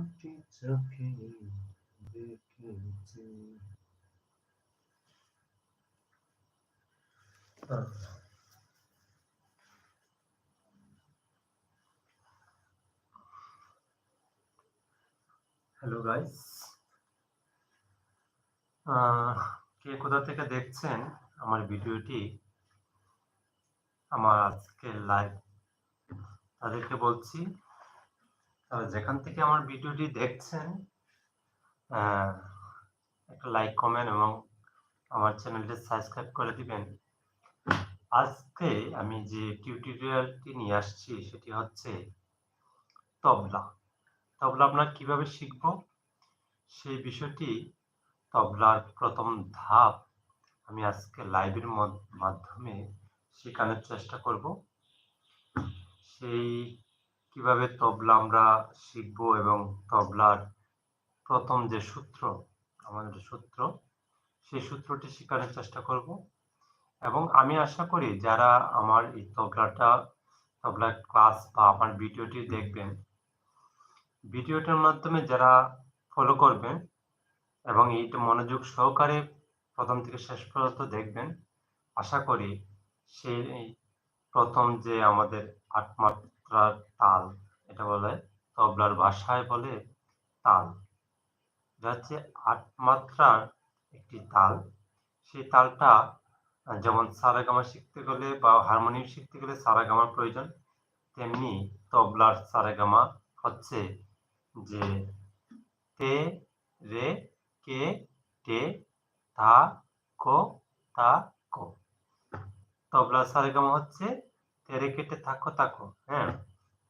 দুটি চোখে দেখেছি হ্যালো গাইস কে কোথা থেকে দেখছেন আমার ভিডিওটি? আমার আজকের লাইভ তাদেরকে বলছি যেখান থেকে আমার ভিডিওটি দেখছেন একটা লাইক কমেন্ট এবং আমার চ্যানেলটি সাবস্ক্রাইব করে দিবেন। আজকে আমি যে টিউটোরিয়ালটি নিয়ে আসছি সেটি হচ্ছে তবলা। তবলা আমরা কীভাবে শিখব? সেই বিষয়টি তবলার প্রথম ধাপ আমি আজকে লাইভের মাধ্যমে শেখানোর চেষ্টা করব। সেই কীভাবে তবলা আমরা শিখব এবং তবলার প্রথম যে সূত্র, আমাদের সূত্র, সেই সূত্রটি শেখানোর চেষ্টা করব। এবং আমি আশা করি যারা আমার এই তবলাটা তবলার ক্লাস বা আমার ভিডিওটি দেখবেন, ভিডিওটার মাধ্যমে যারা ফলো করবেন এবং এইটা মনোযোগ সহকারে প্রথম থেকে শেষ পর্যন্ত দেখবেন, আশা করি সেই প্রথম যে আমাদের আট মাত্রার তাল, এটা বলে তবলার ভাষায় বলে তাল। এটা হচ্ছে আট মাত্রার একটি তাল। সেই তালটা যেমন সারেগামা শিখতে গেলে বা হারমোনিয়াম শিখতে গেলে সারেগামার প্রয়োজন, তেমনি তবলার সারেগামা হচ্ছে যে তে, রে, কে, টে, তা, কো তা, কো। তবলা সারেগামা হচ্ছে তেরে কেটে থাকো থাকো হ্যাঁ?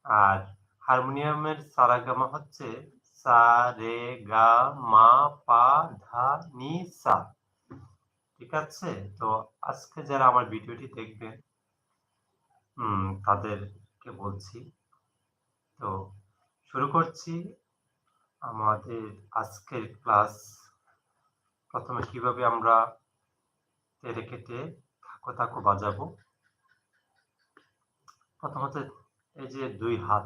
আর হারমোনিয়ামের সারাগামা হচ্ছে সা, রে, গা, মা, পা, ধা, নি, সা। ঠিক আছে? তো আজকে যারা আমার ভিডিওটি দেখবেন তাদেরকে বলছি, তো শুরু করছি আমাদের আজকের ক্লাস। প্রথমে কীভাবে আমরা তেরে কেটে থাকো থাকো বাজাবো? প্রথমত এই যে দুই হাত,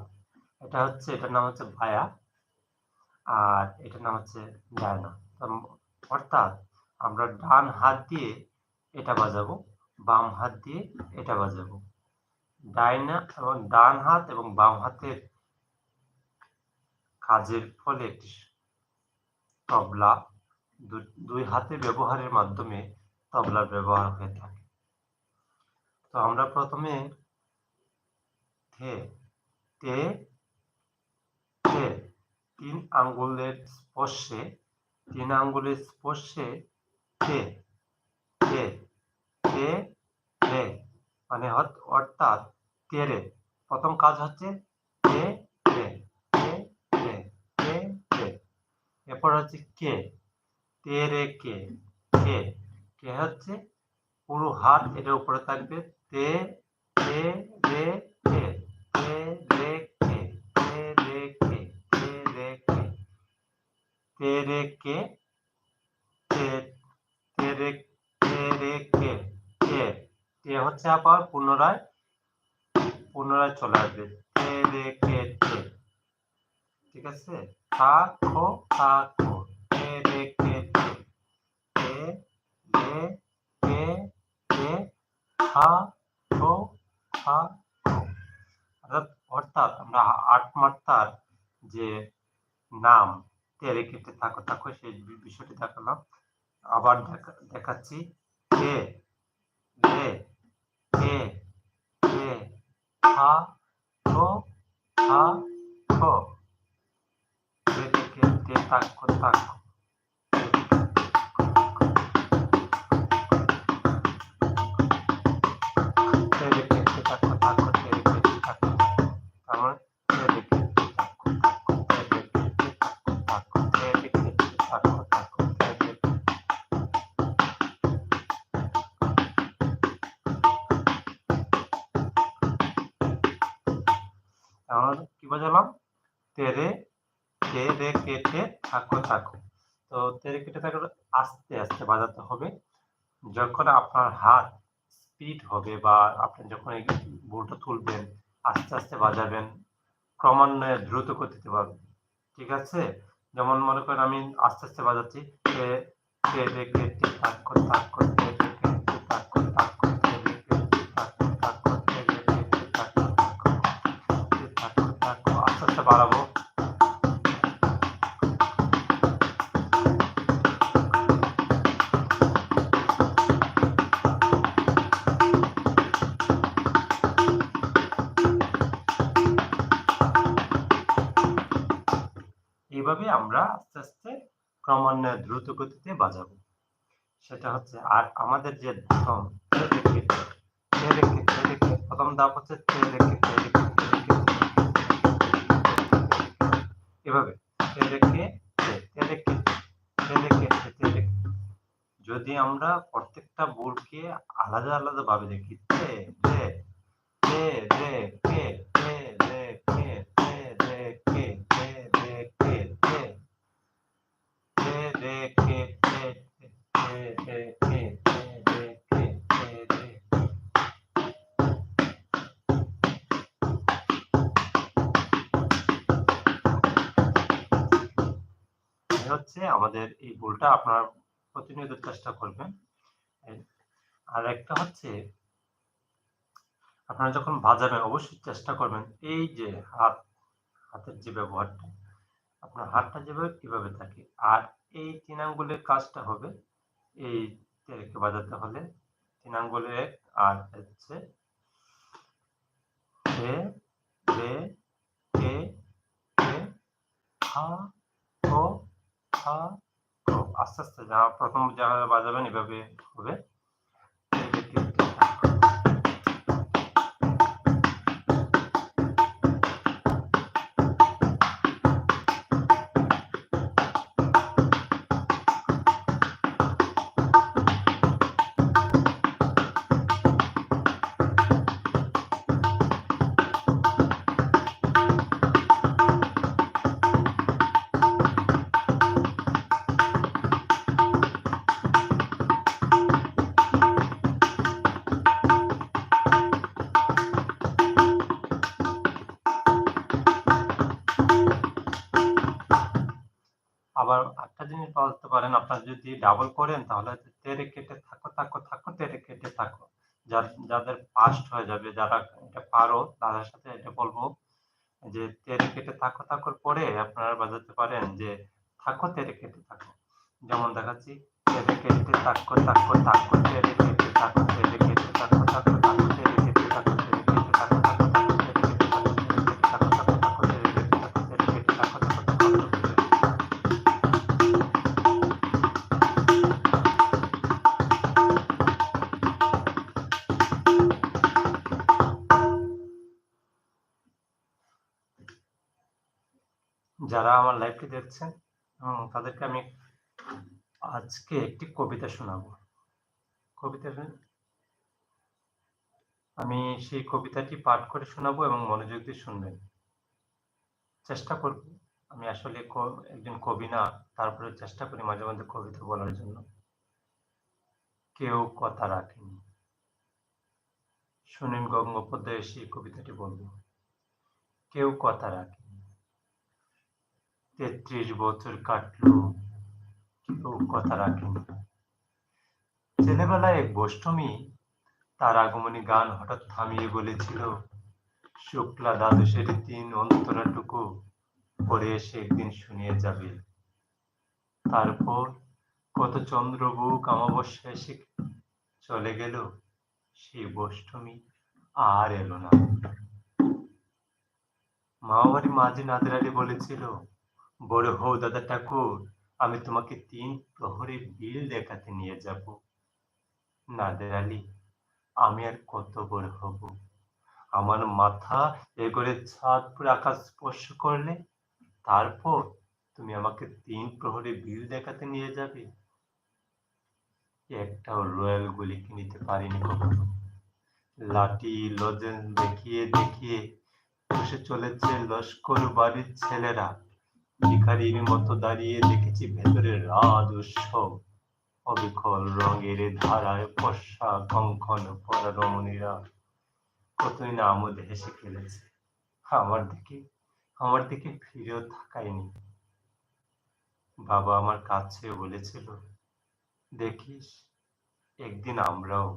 এটা হচ্ছে, এটার নাম হচ্ছে ভায়া আর এটার নাম হচ্ছে ডায়না। অর্থাৎ আমরা ডান হাত দিয়ে এটা বাজাবো, বাম হাত দিয়ে এটা বাজাবো। ডায়না এবং ডান হাত এবং বাম হাতের কাজের ফলে একটি তবলা দুই হাতে ব্যবহারের মাধ্যমে তবলার ব্যবহার হয়ে থাকে। তো আমরা প্রথমে তে তিন আঙ্গুলের স্পর্শে, তিন আঙ্গুলের স্পর্শে তে তে তে রে মানে অর্থাৎ তেরে প্রথম কাজ হচ্ছে তে রে তে রে তে রে এরপর হচ্ছে কে, তে, রে, কে কে কে হচ্ছে পুরো হাত এটার উপরে থাকবে তে তে রে তে রে কে হচ্ছে আবার পুনরায় পুনরায় চলে আসবে। তে রে কে, ঠিক আছে? তা, খো তা, খো তে রে কে তে তে রে কে তে খা খো খো। অর্থাৎ আমরা আট যে নাম তেরে কেটে থাকো থাকো সেই বিষয়টি দেখালাম। আবার দেখা- দেখাচ্ছি। কে রে কে কে হা খো হা খো তেরে কেটে থাকো থাকো তাহলে কি বাজালাম তেরে তেরে কেটে থাকো থাকো। তো তেরে কেটে থাকো আস্তে আস্তে বাজাতে হবে। যখন আপনার হাত স্পিড হবে বা আপনি যখন এই বোর্ডটা তুলবেন, আস্তে আস্তে বাজাবেন, ক্রমান্বয়ে দ্রুত গতিতে পারবেন ঠিক আছে? যেমন মনে করেন আমি আস্তে আস্তে বাজাচ্ছি, তে রে কে তে তাক কর কর এইভাবে আমরা আস্তে আস্তে ক্রমান্বয়ে দ্রুত গতিতে বাজাবো। সেটা হচ্ছে, আর আমাদের যে রেখে প্রথম ধাপ হচ্ছে এভাবে যদি আমরা প্রত্যেকটা বোর্ডকে আলাদা আলাদা ভাবে দেখি রে রে হচ্ছে আমাদের এই ভুলটা আপনারা প্রতিনিয়ত চেষ্টা করবেন। আর একটা হচ্ছে, আপনারা যখন বাজাবেন অবশ্যই চেষ্টা করবেন এই যে হাত, হাতের যে ব্যবহারটা, আপনার হাতটা যেভাবে, কীভাবে থাকে। আর এই তিন আঙ্গুলের কাজটা হবে এই তেরেকে বাজাতে হলে। তিন আঙ্গুলের এক, আর হচ্ছে রে রে কে, হা আস্তে আস্তে যা প্রথম যারা বাজাবেন এভাবে হবে। আবার একটা জিনিস বলতে পারেন, আপনারা যদি ডাবল করেন তাহলে তেরে কেটে থাকো থাকো থাকো, তেরে কেটে থাকো। যার, যাদের ফাস্ট হয়ে যাবে, যারা এটা পারো, তাদের সাথে এটা বলব যে তেরে কেটে থাকো থাকো পরে আপনারা বাজাতে পারেন যে থাকো, তেরে কেটে থাকো। যেমন দেখাচ্ছি, তেরে কেটে থাকো থাকো থাকো, তেরে কেটে যারা আমার লাইভটি দেখছেন এবং তাদেরকে আমি আজকে একটি কবিতা শোনাবো। কবিতা আমি সেই কবিতাটি পাঠ করে শোনাবো এবং মনোযোগ দিয়ে শুনবেন। চেষ্টা করব আমি আসলে একজন কবি না তারপরে চেষ্টা করি মাঝে মাঝে কবিতা বলার জন্য। কেউ কথা রাখেনি। সুনীল গঙ্গোপাধ্যায়ের সেই কবিতাটি বলব। কেউ কথা রাখেনি। তেত্রিশ বছর কাটলো, কেউ কথা রাখেনি ছেলেবেলায় এক তার আগমনী গান হঠাৎ থামিয়ে বলেছিল, শুক্লা দ্বাদশের দিন অন্তরাটুকু পরে এসে একদিন শুনিয়ে যাবে। তারপর কত চন্দ্রবুক অমাবস্যা এসে চলে গেল, সেই গোষ্ঠমী আর এলো না। মাওয়ারি মাঝি নাদের আলী বলেছিল বড় হও দাদা ঠাকুর, আমি তোমাকে তিন প্রহরের বিল দেখাতে নিয়ে যাব। নাদের আলী আমি আর কত বড় হব? আমার মাথা এগোরে ছাদ পুরো আকাশ স্পর্শ করলে, তারপর তুমি আমাকে তিন প্রহরে বিল দেখাতে নিয়ে যাবে। একটাও রয়্যাল গুলি কিনিতে পারিনি কখনো? লাঠি, লজেন দেখিয়ে দেখিয়ে বসে চলেছে লস্কর বাড়ির ছেলেরা। ভিখারির মতো দাঁড়িয়ে দেখেছি ভেতরে রাজ উৎসব। অবিকল রঙের ধারায় ফর্সা কঙ্কন পরা রমণীরা কতই না আমোদ হেসে খেলেছে। আমার দিকে আমার দিকে ফিরেও থাকায়নি বাবা আমার কাছে বলেছিল, দেখিস, একদিন আমরাও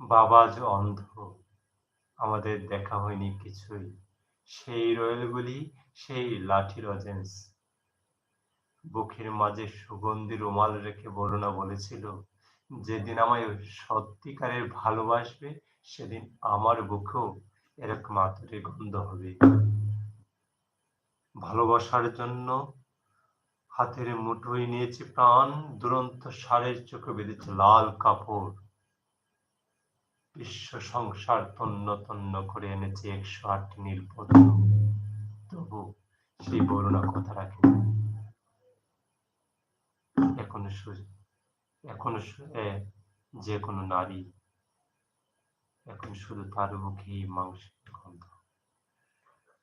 বাবা আজ অন্ধ, আমাদের দেখা হয়নি কিছুই। সেই রয়েলগুলি সেই লাঠি রজেন্স বুকের মাঝে সুগন্ধি রুমাল রেখে বরুণা বলেছিল, যেদিন আমায় সত্যিকারের ভালোবাসবে, সেদিন আমার বুকেও এরকম আতরের গন্ধ হবে। ভালোবাসার জন্য হাতের মুঠোয় নিয়েছে প্রাণ, দুরন্ত সারের চোখে বেঁধেছে লাল কাপড়। বিশ্ব সংসার তন্ন তন্ন করে এনেছে একশো আট নীল পদ্ম। তবু সেই বরুণা কথা রাখে এখনও এখনও যে কোনো নারী এখন শুধু তার মুখেই মাংসের গন্ধ।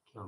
কেউ